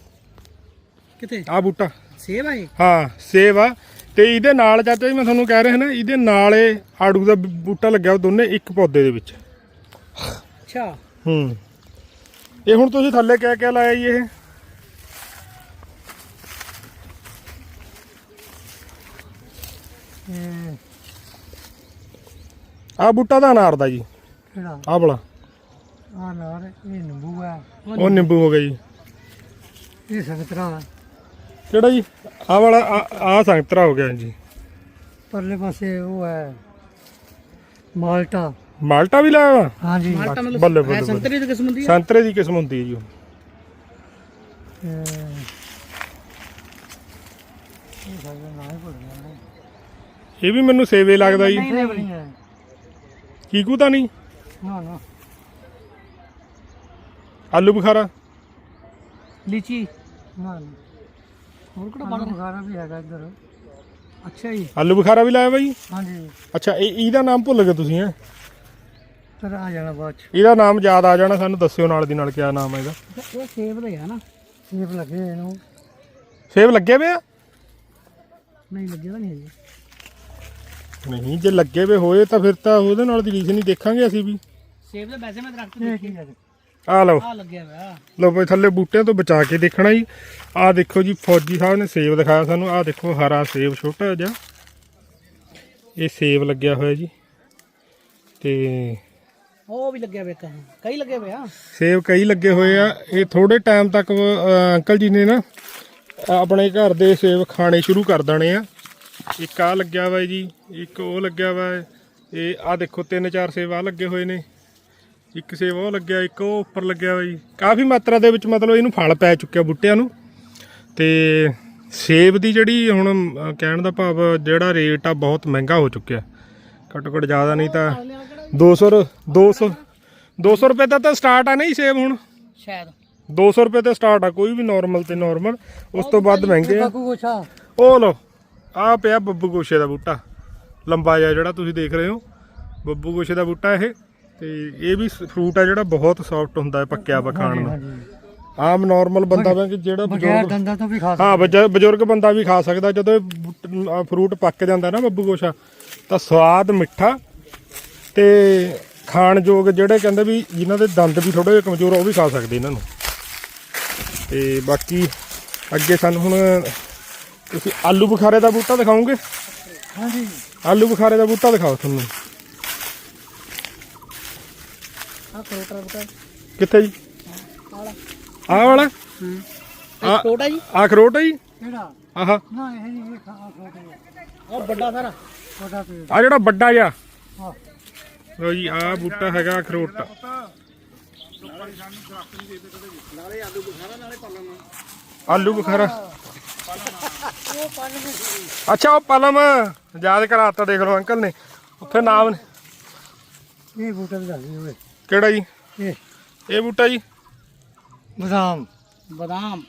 ਕਿੱਥੇ? ਆ ਬੂਟਾ। ਸੇਬ ਆ ਇਹ? ਹਾਂ ਸੇਬ ਆ। ਤੇ ਇਹਦੇ ਨਾਲ ਚਾਚਾ ਜੀ ਮੈਂ ਤੁਹਾਨੂੰ ਕਹਿ ਰਿਹਾ ਨਾ ਇਹਦੇ ਨਾਲ ਇਹ ਆੜੂ ਦਾ ਬੂਟਾ ਲੱਗਿਆ ਉਹ ਦੋਨੇ ਇੱਕ ਪੌਦੇ ਦੇ ਵਿੱਚ। ਅੱਛਾ। ਹੂੰ। ਇਹ ਹੁਣ ਤੁਸੀਂ ਥੱਲੇ ਕਿਆ ਕਿਆ ਲਾਇਆ ਜੀ ਇਹ? ਆ ਬੂਟਾ ਦਾ ਅਨਾਰ ਦਾ ਜੀ। ਕਿਹੜਾ? ਆ ਵਾਲਾ। ਆ ਨਾਰ ਇਹ ਨਿੰਬੂ ਹੈ ਉਹ ਨਿੰਬੂ ਹੋ ਗਿਆ ਜੀ। ਇਹ ਸੰਤਰਾ ਕਿਹੜਾ ਜੀ? ਆ ਵਾਲਾ ਆ ਸੰਗਤਰਾ ਹੋ ਗਿਆ ਜੀ। ਪਰਲੇ ਪਾਸੇ ਉਹ ਹੈ ਮਾਲਟਾ। ਮਾਲਟਾ ਵੀ ਲਾਇਆ ਵਾ? ਹਾਂਜੀ। ਮਾਲਟਾ ਮਤਲਬ ਬੱਲੇ ਹੈ ਬੱਲੇ। ਸੰਤਰੀ ਦੀ ਕਿਸਮ ਦੀ ਆ? ਸੰਤਰੇ ਦੀ ਕਿਸਮ ਹੁੰਦੀ ਹੈ ਜੀ ਉਹ। ਇਹ ਹੀ ਵੀ ਮੈਨੂੰ ਸੇਵੇ ਲੱਗਦਾ ਜੀ। ਹੈ ਚੀਕੂ ਤਾਂ ਨਹੀਂ? ਨਾ ਨਾ। ਆਲੂ ਬੁਖਾਰਾ? ਲੀਚੀ। ਨਾ। ਹੋਰ ਕਿਹੜਾ ਪਾਣਾ ਬੁਖਾਰਾ ਵੀ ਹੈਗਾ ਇੱਧਰ। ਅੱਛਾ ਜੀ। ਆਲੂ ਬੁਖਾਰਾ ਵੀ ਲਾਇਆ ਬਾਈ? ਹਾਂਜੀ। ਅੱਛਾ ਇਹ ਇਹਦਾ ਨਾਮ ਭੁੱਲ ਗਏ ਤੁਸੀਂ ਹੈ? ਫਿਰ ਆ ਜਾਣਾ ਬਾਅਦ ਚ। ਇਹਦਾ ਨਾਮ ਯਾਦ ਆ ਜਾਣਾ ਸਾਨੂੰ ਦੱਸਿਓ ਨਾਲ ਦੀ ਨਾਲ ਕਿਆ ਨਾਮ ਹੈ ਇਹਦਾ। ਇਹ ਸੇਬ ਦਾ ਹੀ ਨਾ। ਸੇਬ ਲੱਗੇ ਇਹਨੂੰ ਸੇਬ ਲੱਗੇ ਵੇ ਆ? ਨਹੀਂ ਲੱਗਿਆ ਤਾਂ ਨਹੀਂ ਹਜੇ ਨਹੀਂ ਜੇ ਲੱਗੇ ਵੇ ਹੋਏ ਤਾਂ ਫਿਰ ਤਾਂ ਉਹਦੇ ਨਾਲ ਦੀ ਰੀਸ ਨਹੀਂ ਦੇਖਾਂਗੇ ਅਸੀਂ ਵੀ। ਸੇਬ ਦਾ ਵੈਸੇ ਮੈਂ ਦਰਖਤ ਇਹ ਦੇਖੀ। ਕੀ ਹੈ ਆ ਲਓ। ਆ ਲੱਗਿਆ ਹੋਇਆ। ਲਓ ਬਈ ਥੱਲੇ ਬੂਟਿਆਂ ਤੋਂ ਬਚਾ ਕੇ ਦੇਖਣਾ ਜੀ। ਆਹ ਦੇਖੋ ਜੀ ਫੌਜੀ ਸਾਹਿਬ ਨੇ ਸੇਬ ਦਿਖਾਇਆ ਸਾਨੂੰ। ਆਹ ਦੇਖੋ ਹਰਾ ਸੇਬ ਛੋਟਾ ਜਿਹਾ। ਇਹ ਸੇਬ ਲੱਗਿਆ ਹੋਇਆ ਜੀ। ਤੇ ਉਹ ਵੀ ਲੱਗਿਆ ਇੱਕ ਕਈ ਲੱਗੇ ਹੋਏ ਆ ਸੇਬ ਕਈ ਲੱਗੇ ਹੋਏ ਆ। ਇਹ ਥੋੜੇ ਟਾਈਮ ਤੱਕ ਅੰਕਲ ਜੀ ਨੇ ਨਾ ਆਪਣੇ ਘਰ ਦੇ ਸੇਬ ਖਾਣੇ ਸ਼ੁਰੂ ਕਰ ਦੇਣੇ ਆ। ਇੱਕ ਆ ਲੱਗਿਆ ਵਾ ਜੀ ਇੱਕ ਉਹ ਲੱਗਿਆ ਵਾ। ਇਹ ਆ ਦੇਖੋ ਤਿੰਨ ਚਾਰ ਸੇਬ ਆ ਲੱਗੇ ਹੋਏ ਨੇ। ਇੱਕ ਸੇਬ ਉਹ ਲੱਗਿਆ ਇੱਕ ਉਹ ਉੱਪਰ ਲੱਗਿਆ ਵਾ ਜੀ। ਕਾਫੀ ਮਾਤਰਾ ਦੇ ਵਿੱਚ ਮਤਲਬ ਇਹਨੂੰ ਫਲ ਪੈ ਚੁੱਕਿਆ ਬੂਟਿਆਂ ਨੂੰ। ਤੇ ਸੇਬ ਦੀ ਜਿਹੜੀ ਹੁਣ ਕਹਿਣ ਦਾ ਭਾਵ ਜਿਹੜਾ ਰੇਟ ਆ ਬਹੁਤ ਮਹਿੰਗਾ ਹੋ ਚੁੱਕਿਆ। ਘੱਟੋ ਘੱਟ ਜ਼ਿਆਦਾ ਨਹੀਂ ਤਾਂ 200 ਰ- 200 200 ਰੁਪਏ ਦਾ ਤਾਂ ਸਟਾਰਟ ਆ ਨਹੀਂ ਸੇਬ ਹੁਣ? ਸ਼ਾਇਦ। 200 ਰੁਪਏ ਤੇ ਸਟਾਰਟ ਆ ਕੋਈ ਵੀ ਨਾਰਮਲ ਤੇ ਨਾਰਮਲ ਉਸ ਤੋਂ ਵੱਧ ਮਹਿੰਗੇ ਆ। ਉਹ ਲੋ ਆ ਪਿਆ ਬੱਬੂ ਗੋਸ਼ੇ ਦਾ ਬੂਟਾ। ਲੰਬਾ ਜਿਹਾ ਜਿਹੜਾ ਤੁਸੀਂ ਦੇਖ ਰਹੇ ਹੋ। ਬੱਬੂ ਗੋਸ਼ੇ ਦਾ ਬੂਟਾ ਇਹ। ਤੇ ਇਹ ਵੀ ਫਰੂਟ ਆ ਜਿਹੜਾ ਬਹੁਤ ਸੌਫਟ ਹੁੰਦਾ ਹੈ ਪੱਕਿਆ ਵਾ ਖਾਣ ਨੂੰ। ਆਮ ਨਾਰਮਲ ਬੰਦਾ ਵਾ ਕਿ ਜਿਹੜਾ ਬਗੈਰ ਬਜ਼ੁਰਗ ਦੰਦਾਂ ਤੋਂ ਵੀ ਖਾ ਹਾਂ ਬਜ- ਬਜ਼ੁਰਗ ਬੰਦਾ ਵੀ ਖਾ ਸਕਦਾ। ਜਦੋਂ ਇਹ ਬੂਟ- ਫਰੂਟ ਪੱਕ ਜਾਂਦਾ ਨਾ ਬੱਬੂ ਗੋਸ਼ਾ ਤਾਂ ਸਵਾਦ ਮਿੱਠਾ ਤੇ ਖਾਣ ਯੋਗ ਜਿਹੜੇ ਕਹਿੰਦੇ ਵੀ ਜਿਨ੍ਹਾਂ ਦੇ ਦੰਦ ਵੀ ਥੋੜੇ ਜਿਹੇ ਕਮਜ਼ੋਰ ਆ ਉਹ ਵੀ ਖਾ ਸਕਦੇ ਇਹਨਾਂ ਨੂੰ। ਤੇ ਬਾਕੀ ਅੱਗੇ ਸਾਨੂੰ ਹੁਣ ਤੁਸੀਂ ਆਲੂ ਬੁਖਾਰੇ ਦਾ ਬੂਟਾ ਦਿਖਾਓਗੇ? ਹਾਂਜੀ। ਆਲੂ ਬੁਖਾਰੇ ਦਾ ਬੂਟਾ ਦਿਖਾਓ ਤੁਹਾਨੂੰ। ਆ ਕਰੋਟਾ ਕਿੱਥੇ ਜੀ? ਆਹ ਵਾਲਾ। ਇਹ ਟੋਟਾ ਜੀ। ਆਹ ਅਖਰੋਟ ਹੈ ਜੀ? ਕਿਹੜਾ? ਆਹ। ਨਾ ਇਹ ਨਹੀਂ ਇਹ ਖਾ ਉਹ ਵੱਡਾ ਸਾਰਾ। ਛੋਟਾ ਪੇੜ ਆ ਜਿਹੜਾ ਵੱਡਾ ਜਿਹਾ। ਹਾਂ ਲੋ ਜੀ ਆਹ ਬੂਟਾ ਹੈਗਾ ਅਖਰੋਟ ਆਲੂ ਬੁਖਾਰਾ ਅੱਛਾ ਉਹ ਪਲਮ ਯਾਦ ਕਰਾਤਾ ਦੇਖ ਲਓ ਅੰਕਲ ਨੇ। ਉੱਥੇ ਨਾਮ ਨੇ। ਇਹ ਬੂਟਾ ਵੀ ਦੱਸਦੇ ਹੋਏ ਕਿਹੜਾ ਜੀ? ਇਹ। ਇਹ ਬੂਟਾ ਜੀ? ਬਦਾਮ। ਬਦਾਮ।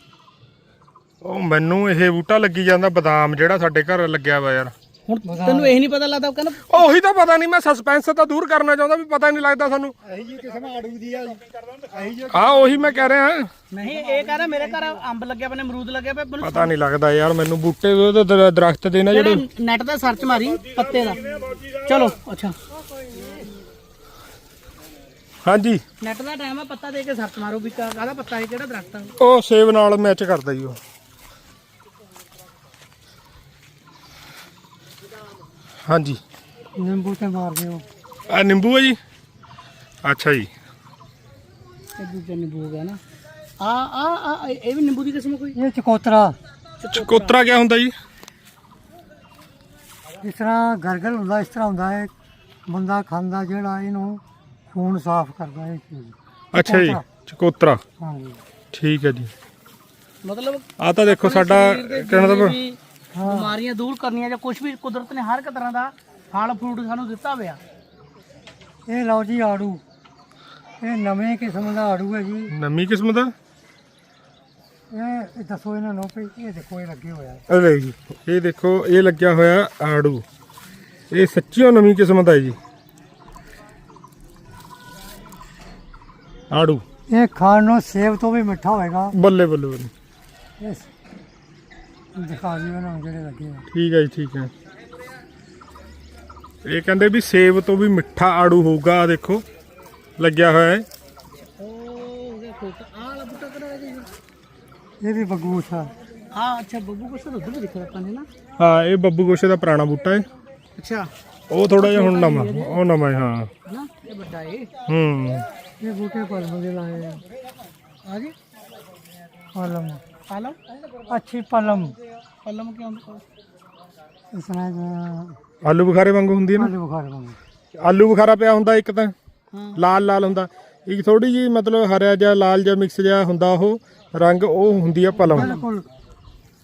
ਉਹ ਮੈਨੂੰ ਇਹ ਬੂਟਾ ਲੱਗੀ ਜਾਂਦਾ ਬਦਾਮ ਜਿਹੜਾ ਸਾਡੇ ਘਰ ਲੱਗਿਆ ਵਾ ਯਾਰ। ਹੁਣ ਤੈਨੂੰ ਇਹ ਨਹੀਂ ਪਤਾ ਲੱਗਦਾ ਕਹਿੰਦਾ ਉਹੀ ਤਾਂ ਪਤਾ ਨਹੀਂ ਮੈਂ ਸਸਪੈਂਸ ਤਾਂ ਦੂਰ ਕਰਨਾ ਚਾਹੁੰਦਾ ਵੀ ਪਤਾ ਨਹੀਂ ਲੱਗਦਾ ਸਾਨੂੰ। ਇਹੀ ਜੀ ਕਿਸਮ ਆੜੂ ਦੀ ਆ ਇਹੀ ਜੀ ਹਾਂ ਉਹੀ ਮੈਂ ਕਹਿ ਰਿਹਾ। ਨਹੀਂ ਇਹ ਕਹਿੰਦਾ ਮੇਰੇ ਘਰ ਅੰਬ ਲੱਗਿਆ ਪਏ ਨੇ ਅਮਰੂਦ ਲੱਗਿਆ ਪਏ ਮੈਨੂੰ ਪਤਾ ਨਹੀਂ ਲੱਗਦਾ ਯਾਰ ਮੈਨੂੰ ਬੂਟੇ ਉਹਦੇ ਦਰ- ਦਰਖਤ ਦੇ ਨਾ ਜਿਹੜੇ ਨੈਟ ਦਾ ਸਰਚ ਮਾਰੀ ਪੱਤੇ ਦਾ। ਚਲੋ ਅੱਛਾ। ਹਾਂਜੀ। ਨੈਟ ਦਾ ਟਾਈਮ ਆ ਪੱਤਾ ਦੇ ਕੇ ਸਰਚ ਮਾਰੋ ਵੀ ਕਾ- ਕਾਹਦਾ ਪੱਤਾ ਹੈ ਕਿਹੜਾ ਦਰਖਤ ਆ? ਉਹ ਸੇਬ ਨਾਲ ਮੈਚ ਕਰਦਾ ਜੀ ਉਹ। ਹਾਂਜੀ। ਨਿੰਬੂ ਤੇ ਮਾਰਦੇ ਹੋ ਆ ਨਿੰਬੂ ਹੈ ਜੀ? ਅੱਛਾ ਜੀ। ਇਹ ਦੂਜਾ ਨਿੰਬੂ ਹੋ ਗਿਆ ਨਾ। ਆ ਆ ਆ ਇਹ ਵੀ ਨਿੰਬੂ ਦੀ ਕਿਸਮ ਕੋਈ? ਇਹ ਚਕੋਤਰਾ। ਚਕੋਤਰਾ ਕਿਆ ਹੁੰਦਾ ਜੀ? ਇਸ ਤਰ੍ਹਾਂ ਗਰਗਲ ਹੁੰਦਾ ਇਸ ਤਰ੍ਹਾਂ ਹੁੰਦਾ ਹੈ ਬੰਦਾ ਖਾਂਦਾ ਜਿਹੜਾ ਇਹਨੂੰ ਖੂਨ ਸਾਫ਼ ਕਰਦਾ ਇਹ ਚੀਜ਼। ਅੱਛਾ ਜੀ ਚਕੋਤਰਾ। ਹਾਂਜੀ। ਠੀਕ ਹੈ ਜੀ। ਮਤਲਬ ਆ ਤਾਂ ਦੇਖੋ ਸਾਡਾ ਕਹਿਣ ਵੀ ਬਿਮਾਰੀਆਂ ਦੂਰ ਕਰਨੀਆਂ ਜਾਂ ਕੁਝ ਵੀ ਕੁਦਰਤ ਨੇ ਹਰ ਇੱਕ ਤਰ੍ਹਾਂ ਦਾ ਫਲ ਫਰੂਟ ਸਾਨੂੰ ਦਿੱਤਾ ਹੋਇਆ। ਇਹ ਲਓ ਜੀ ਆੜੂ। ਇਹ ਨਵੇਂ ਕਿਸਮ ਦਾ ਆੜੂ ਹੈ ਜੀ। ਨਵੀਂ ਕਿਸਮ ਦਾ? ਇਹ ਦੱਸੋ ਇਹਨਾਂ ਨੂੰ ਵੀ ਇਹ ਦੇਖੋ ਇਹ ਲੱਗੇ ਹੋਇਆ ਹੈ। ਇਹ ਦੇਖੋ ਇਹ ਲੱਗਿਆ ਹੋਇਆ ਆੜੂ। ਇਹ ਸੱਚੀਓ ਨਵੀਂ ਕਿਸਮ ਦਾ ਹੈ ਜੀ। ਆੜੂ। ਇਹ ਖਾਣ ਨੂੰ ਸੇਬ ਤੋਂ ਵੀ ਮਿੱਠਾ ਹੋਏਗਾ। ਬੱਲੇ ਬੱਲੇ ਬੱਲੇ। ਇਸ ਦਿਖਾ ਦਿਓ ਨੂੰ ਜਿਹੜੇ ਲੱਗੇ ਆ। ਠੀਕ ਹੈ ਜੀ ਠੀਕ ਹੈ ਇਹ ਕਹਿੰਦੇ ਵੀ ਸੇਬ ਤੋਂ ਵੀ ਮਿੱਠਾ ਆੜੂ ਹੋਊਗਾ ਆ ਦੇਖੋ ਲੱਗਿਆ ਹੋਇਆ ਹੈ। ਉਹ ਦੇਖੋ ਆਹ ਵਾਲਾ ਬੂਟਾ ਕਿਹੜਾ ਹੈ ਜੀ ਇਹ ਵੀ ਬਗੂਸ ਆ ਹਾਂ ਅੱਛਾ ਬੱਬੂ ਕੁਛ ਉਧਰ ਵੀ ਦਿਖ ਰਿਹਾ ਆਪਾਂ ਨੇ ਨਾ। ਹਾਂ ਇਹ ਬੱਬੂ ਗੋਸ਼ੇ ਦਾ ਪੁਰਾਣਾ ਬੂਟਾ ਹੈ। ਅੱਛਾ। ਉਹ ਥੋੜਾ ਜਿਹਾ ਹੁਣ ਨਵਾਂ ਉਹ ਨਵਾਂ ਹੈ, ਹਾਂ। ਨਾ? ਇਹ ਵੱਡਾ ਏ ਹੂੰ। ਇਹ ਬੂਟੇ ਪਲਮ ਦੇ ਲਾਏ ਆ। ਆ ਜੀ ਪਲਮ। ਪਾਲਮ? ਅੱਛੀ ਪਲਮ। ਪਲਮ ਕੀ ਹੁੰਦਾ? ਇਸ ਤਰ੍ਹਾਂ ਜਿਹਾ ਆਲੂ ਬੁਖਾਰੇ ਵਾਂਗੂ ਹੁੰਦੀ ਹੈ ਨਾ? ਆਲੂ ਬੁਖਾਰ ਵਾਂਗੂ। ਆਲੂ ਬੁਖਾਰਾ ਪਿਆ ਹੁੰਦਾ ਇੱਕ ਤਾਂ? ਹਾਂ। ਲਾਲ ਲਾਲ ਹੁੰਦਾ। ਇੱਕ ਥੋੜੀ ਜੀ ਮਤਲਬ ਹਰਾ ਜਿਹਾ ਲਾਲ ਜਿਹਾ ਮਿਕਸ ਜਿਹਾ ਹੁੰਦਾ ਉਹ ਰੰਗ ਉਹ ਹੁੰਦੀ ਆ ਪਲਮ। ਬਿਲਕੁਲ।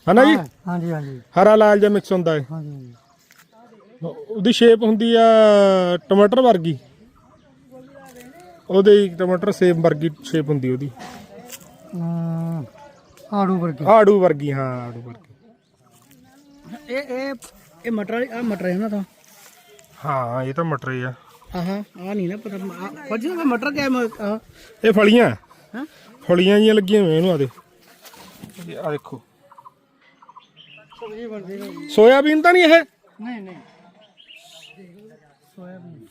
ਹਨਾ ਜੀ? ਹਾਂਜੀ ਹਾਂਜੀ। ਹਰਾ ਲਾਲ ਜਿਹਾ ਮਿਕਸ ਹੁੰਦਾ ਹੈ ਹਾਂਜੀ। ਉਹਦੀ ਸ਼ੇਪ ਹੁੰਦੀ ਆ ਟਮਾਟਰ ਵਰਗੀ। ਉਹਦੇ ਹੀ ਟਮਾਟਰ ਸੇਬ ਵਰਗੀ ਸ਼ੇਪ ਹੁੰਦੀ ਉਹਦੀ। ਅਮ, ਆੜੂ ਵਰਗੇ। ਆੜੂ ਵਰਗੀ ਹਾਂ ਆੜੂ ਵਰਗੀ। ਇਹ ਇਹ ਇਹ ਮਟਰ ਆ ਮਟਰ ਹੈ ਨਾ ਤਾਂ? ਹਾਂ ਇਹ ਤਾਂ ਮਟਰ ਹੀ ਆ। ਆਹਾਂ ਆ ਨਹੀਂ ਨਾ ਪਤਾ ਫੱਜ ਨਾ ਮਟਰ ਕਿਆ ਆਹ। ਇਹ ਫਲੀਆਂ। ਹਾਂ? ਫਲੀਆਂ ਜੀਆਂ ਲੱਗੀਆਂ ਹੋਈਆਂ ਇਹਨੂੰ ਆ ਦੇ ਆ ਦੇਖੋ। ਸੋਇਆਬੀਨ ਤਾਂ ਨਹੀਂ ਇਹ? ਨਹੀਂ ਨਹੀਂ। ਸੋਇਆਬੀਨ।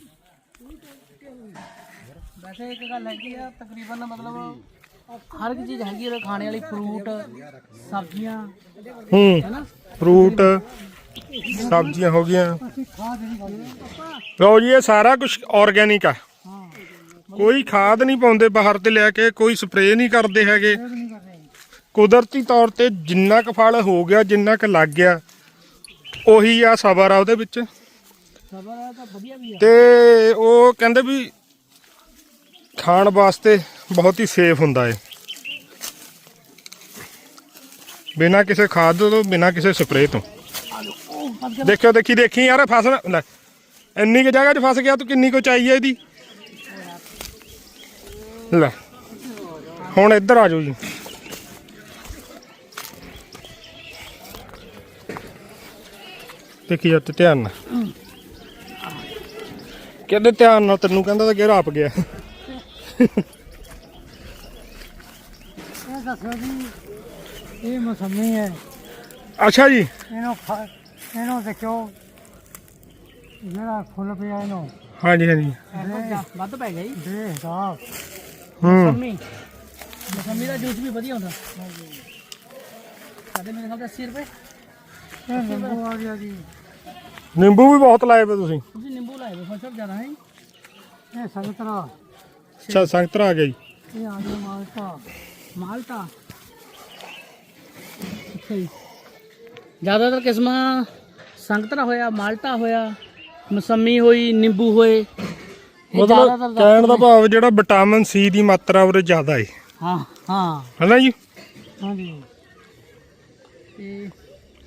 ਵੈਸੇ ਇੱਕ ਗੱਲ ਹੈਗੀ ਆ ਤਕਰੀਬਨ ਮਤਲਬ ਹਰ ਇੱਕ ਚੀਜ਼ ਹੈਗੀ ਆ ਖਾਣੇ ਵਾਲੀ ਫਰੂਟ ਸਬਜ਼ੀਆਂ ਹੂੰ ਫਰੂਟ ਸਬਜ਼ੀਆਂ ਹੋ ਗਈਆਂ। ਲਓ ਜੀ ਇਹ ਸਾਰਾ ਕੁਝ ਆਰਗੈਨਿਕ ਆ। ਕੋਈ ਖਾਦ ਨਹੀਂ ਪਾਉਂਦੇ ਬਾਹਰ ਤੇ ਲਿਆ ਕੇ ਕੋਈ ਸਪਰੇਅ ਨਹੀਂ ਕਰਦੇ ਹੈਗੇ। ਕੁਦਰਤੀ ਤੌਰ ਤੇ ਜਿੰਨਾ ਕੁ ਫਲ ਹੋ ਗਿਆ ਜਿੰਨਾ ਕੁ ਲੱਗ ਗਿਆ ਉਹੀ ਆ ਸਬਰ ਆ ਉਹਦੇ ਵਿੱਚ। ਸਬਰ ਆ ਤਾਂ ਵਧੀਆ ਵੀ ਆ। ਤੇ ਉਹ ਕਹਿੰਦੇ ਵੀ ਖਾਣ ਵਾਸਤੇ ਬਹੁਤ ਹੀ ਸੇਫ ਹੁੰਦਾ ਹੈ ਬਿਨਾਂ ਕਿਸੇ ਖਾਦ ਤੋਂ, ਬਿਨਾਂ ਕਿਸੇ ਸਪਰੇਅ ਤੋਂ। ਦੇਖਿਓ, ਦੇਖੀ ਦੇਖੀ ਯਾਰ, ਫਸ ਲੈ, ਇੰਨੀ ਕੁ ਜਗ੍ਹਾ 'ਚ ਫਸ ਗਿਆ, ਤੂੰ ਕਿੰਨੀ ਕੁ ਚਾਹੀਏ ਇਹਦੀ? ਲੈ, ਹੁਣ ਇੱਧਰ ਆ ਜਾਓ ਜੀ। ਦੇਖੀ ਉੱਤੇ ਧਿਆਨ ਨਾਲ। ਕਹਿੰਦੇ ਧਿਆਨ ਨਾਲ ਤੈਨੂੰ ਕਹਿੰਦਾ ਤਾਂ ਘੇਰਾ ਆਪ ਗਿਆ? ਇਹ ਦੱਸੋ ਜੀ ਇਹ ਮੌਸਮੀ ਹੈ। ਅੱਛਾ ਜੀ। ਇਹਨੂੰ ਖਾ- ਇਹਨੂੰ ਦੇਖੋ ਜਿਹੜਾ ਫੁੱਲ ਪਿਆ ਇਹਨੂੰ। ਹਾਂਜੀ ਹਾਂਜੀ। ਵੱਧ- ਵੱਧ ਪੈ ਗਿਆ ਜੀ। ਦੇ ਹਿਸਾਬ ਹੂੰ। ਮੌਸਮੀ। ਮੌਸਮੀ ਦਾ ਜੂਸ ਵੀ ਵਧੀਆ ਹੁੰਦਾ। ਸਾਡੇ ਮੇਰੇ ਖਿਆਲ ਤੇ 80 ਰੁਪਏ। ਇਹ ਨਿੰਬੂ ਆ ਗਿਆ ਜੀ। ਨਿੰਬੂ ਵੀ ਬਹੁਤ ਲਾਏ ਪਏ ਤੁਸੀਂ। ਤੁਸੀਂ ਨਿੰਬੂ ਲਾਏ ਵੇ ਫਸਲ ਜ਼ਿਆਦਾ ਹੈ ਇਹ ਸੰਤਰਾ। ਅੱਛਾ ਸੰਗਤਰਾ ਆ ਗਿਆ ਜੀ ਇਹ ਆ ਗਿਆ ਮਾਲਟਾ। ਮਾਲਟਾ? ਅੱਛਾ ਜੀ। ਜ਼ਿਆਦਾਤਰ ਕਿਸਮਾਂ ਸੰਗਤਰਾ ਹੋਇਆ ਮਾਲਟਾ ਹੋਇਆ ਮਸੰਮੀ ਹੋਈ ਨਿੰਬੂ ਹੋਏ। ਮਤਲਬ ਕਹਿਣ ਦਾ ਭਾਵ ਜਿਹੜਾ ਵਿਟਾਮਿਨ ਸੀ ਦੀ ਮਾਤਰਾ ਉਰੇ ਜ਼ਿਆਦਾ ਹੈ ਹਾਂ ਹਾਂ। ਹੈਨਾ ਜੀ? ਹਾਂਜੀ। ਤੇ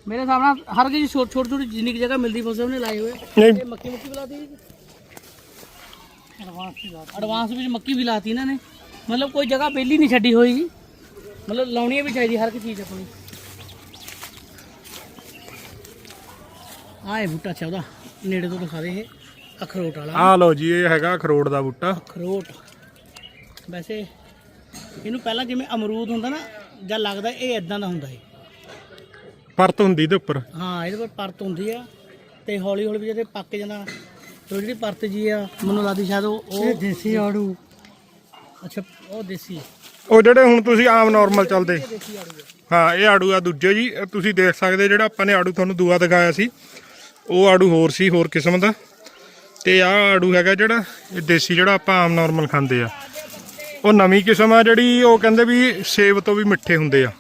ਮੇਰੇ ਨਾਲ ਹਰ ਕਿਸੇ ਛੋਟੀ ਛੋਟੀ ਜਿੰਨੀ ਜਗ੍ਹਾ ਮਿਲਦੀ ਫਸਲ ਉਹਨੇ ਲਾਏ ਹੋਏ। ਨਹੀਂ। ਮੱਕੀ ਮੁੱਕੀ ਲਾਤੀ ਐਡਵਾਂਸ ਵਿੱਚ ਮੱਕੀ ਵੀ ਲਾਤੀ ਇਹਨਾਂ ਨੇ। ਮਤਲਬ ਕੋਈ ਜਗ੍ਹਾ ਪਹਿਲੀ ਨਹੀਂ ਛੱਡੀ ਹੋਈ ਮਤਲਬ ਲਾਉਣੀ ਵੀ ਚਾਹੀਦੀ ਹਰ ਇੱਕ ਚੀਜ਼ ਆਪਣੀ। ਇਹ ਬੂਟਾ ਅੱਛਾ ਉਹਦਾ। ਨੇੜੇ ਤੋਂ ਦਿਖਾ ਦੇ ਇਹ। ਅਖਰੋਟ ਵਾਲਾ। ਆ ਲਓ ਜੀ ਇਹ ਹੈਗਾ ਅਖਰੋਟ ਦਾ ਬੂਟਾ। ਅਖਰੋਟ। ਵੈਸੇ ਇਹਨੂੰ ਪਹਿਲਾਂ ਜਿਵੇਂ ਅਮਰੂਦ ਹੁੰਦਾ ਨਾ ਜਾਂ ਲੱਗਦਾ ਇਹ ਇਦਾਂ ਦਾ ਹੁੰਦਾ ਹੈ ਪਰਤ ਹੁੰਦੀ ਇਹਦੇ ਉੱਪਰ। ਹਾਂ ਇਹਦੇ ਪਰ ਪਰਤ ਹੁੰਦੀ ਆ। ਤੇ ਹੌਲੀ ਹੌਲੀ ਜਦੋਂ ਪੱਕ ਜਾਂਦਾ। ਤੇ ਉਹ ਜਿਹੜੀ ਪਰਤ ਜੀ ਆ ਮੈਨੂੰ ਲੱਗਦੀ ਸ਼ਾਇਦ ਉਹ ਉਹ ਦੇਸੀ ਆੜੂ। ਅੱਛਾ ਉਹ ਦੇਸੀ। ਉਹ ਜਿਹੜੇ ਹੁਣ ਤੁਸੀਂ ਆਮ ਨਾਰਮਲ ਚੱਲਦੇ। ਹਾਂ ਇਹ ਆੜੂ ਆ ਦੂਜੇ ਜੀ। ਇਹ ਤੁਸੀਂ ਦੇਖ ਸਕਦੇ ਜਿਹੜਾ ਆਪਾਂ ਨੇ ਆੜੂ ਤੁਹਾਨੂੰ ਦੂਆ ਦਿਖਾਇਆ ਸੀ। ਉਹ ਆੜੂ ਹੋਰ ਸੀ ਹੋਰ ਕਿਸਮ ਦਾ। ਤੇ ਆਹ ਆੜੂ ਹੈਗਾ ਜਿਹੜਾ ਇਹ ਦੇਸੀ ਜਿਹੜਾ ਆਪਾਂ ਆਮ ਨਾਰਮਲ ਖਾਂਦੇ ਆ। ਉਹ ਨਵੀਂ ਕਿਸਮ ਆ ਜਿਹੜੀ ਉਹ ਕਹਿੰਦੇ ਵੀ ਸੇਬ ਤੋਂ ਵੀ ਮਿੱਠੇ ਹੁੰਦੇ ਆ।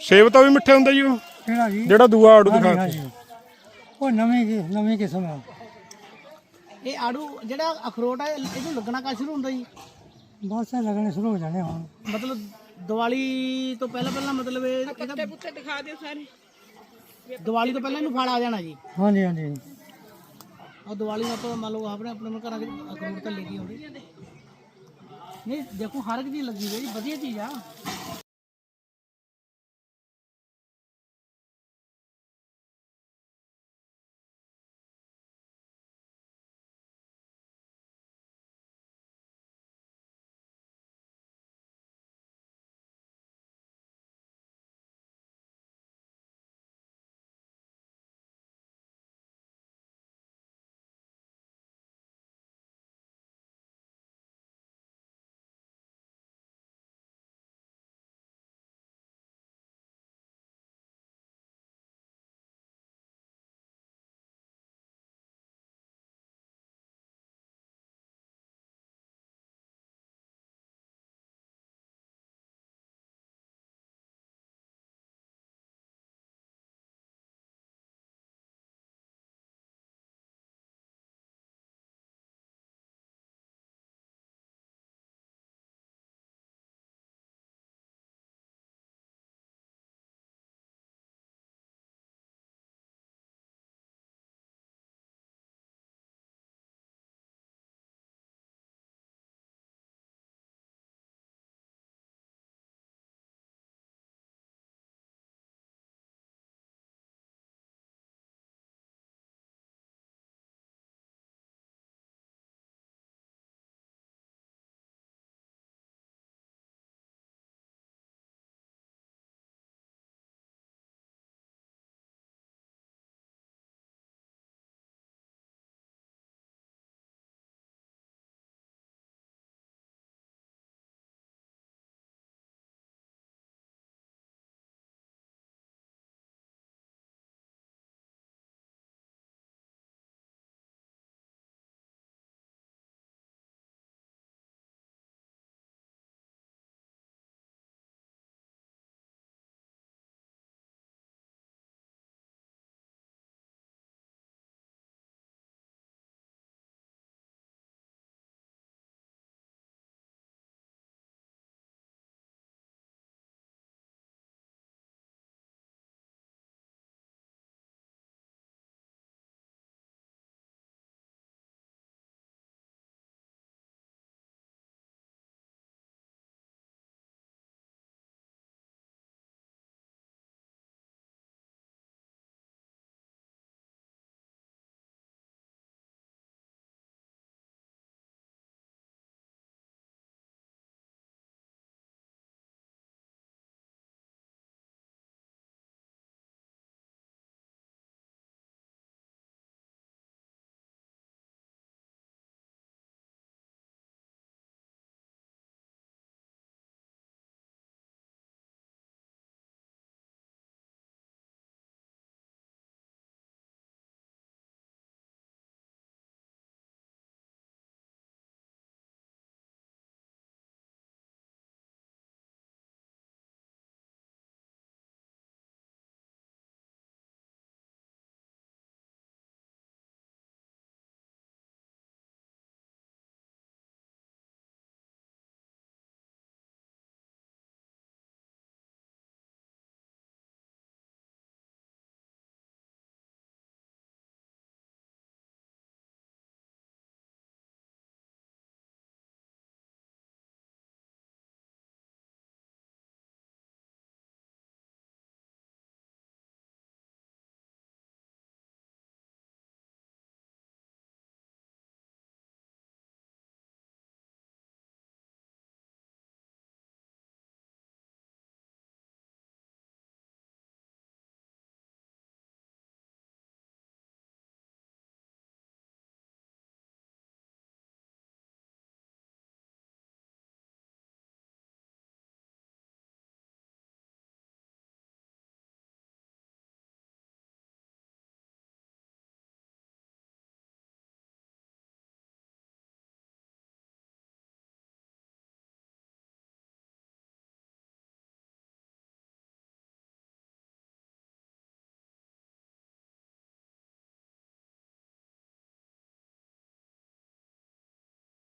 ਸੇਬ ਤੋਂ ਵੀ ਮਿੱਠੇ ਹੁੰਦਾ ਜੀ ਉਹ? ਕਿਹੜਾ ਜੀ? ਜਿਹੜਾ ਦੂਆ ਆੜੂ ਦਿਖਾ ਉਹ ਨਵੀਂ ਨਵੀਂ ਕਿਸਮ ਆ। ਇਹ ਆੜੂ ਜਿਹੜਾ ਅਖਰੋਟ ਆ ਇਹ- ਇਹਨੂੰ ਲੱਗਣਾ ਕਾ ਸ਼ੁਰੂ ਹੁੰਦਾ ਜੀ? ਬਸ ਇਹ ਲੱਗਣੇ ਸ਼ੁਰੂ ਹੋ ਜਾਣੇ ਹੁਣ। ਮਤਲਬ ਦੀਵਾਲੀ ਤੋਂ ਪਹਿਲਾਂ ਪਹਿਲਾਂ ਮਤਲਬ ਇਹ ਪੱਤੇ ਪੁੱਤੇ ਦਿਖਾ ਦਿਓ ਸਾਰੇ। ਦੀਵਾਲੀ ਤੋਂ ਪਹਿਲਾਂ ਇਹਨੂੰ ਫਲ ਆ ਜਾਣਾ ਜੀ। ਹਾਂਜੀ ਹਾਂਜੀ। ਔਰ ਦੀਵਾਲੀ ਨੂੰ ਆਪਾਂ ਮੰਨ ਲਓ ਆਪਣੇ ਆਪਣੇ ਘਰਾਂ ਦੇ ਅਖਰੋਟ ਤਾਂ ਲੈ ਕੇ ਆਉਂਦੇ। ਨਹੀਂ ਦੇਖੋ ਹਰ ਇੱਕ ਚੀਜ਼ ਲੱਗੀ ਹੋਈ ਜੀ ਵਧੀਆ ਚੀਜ਼ ਆ।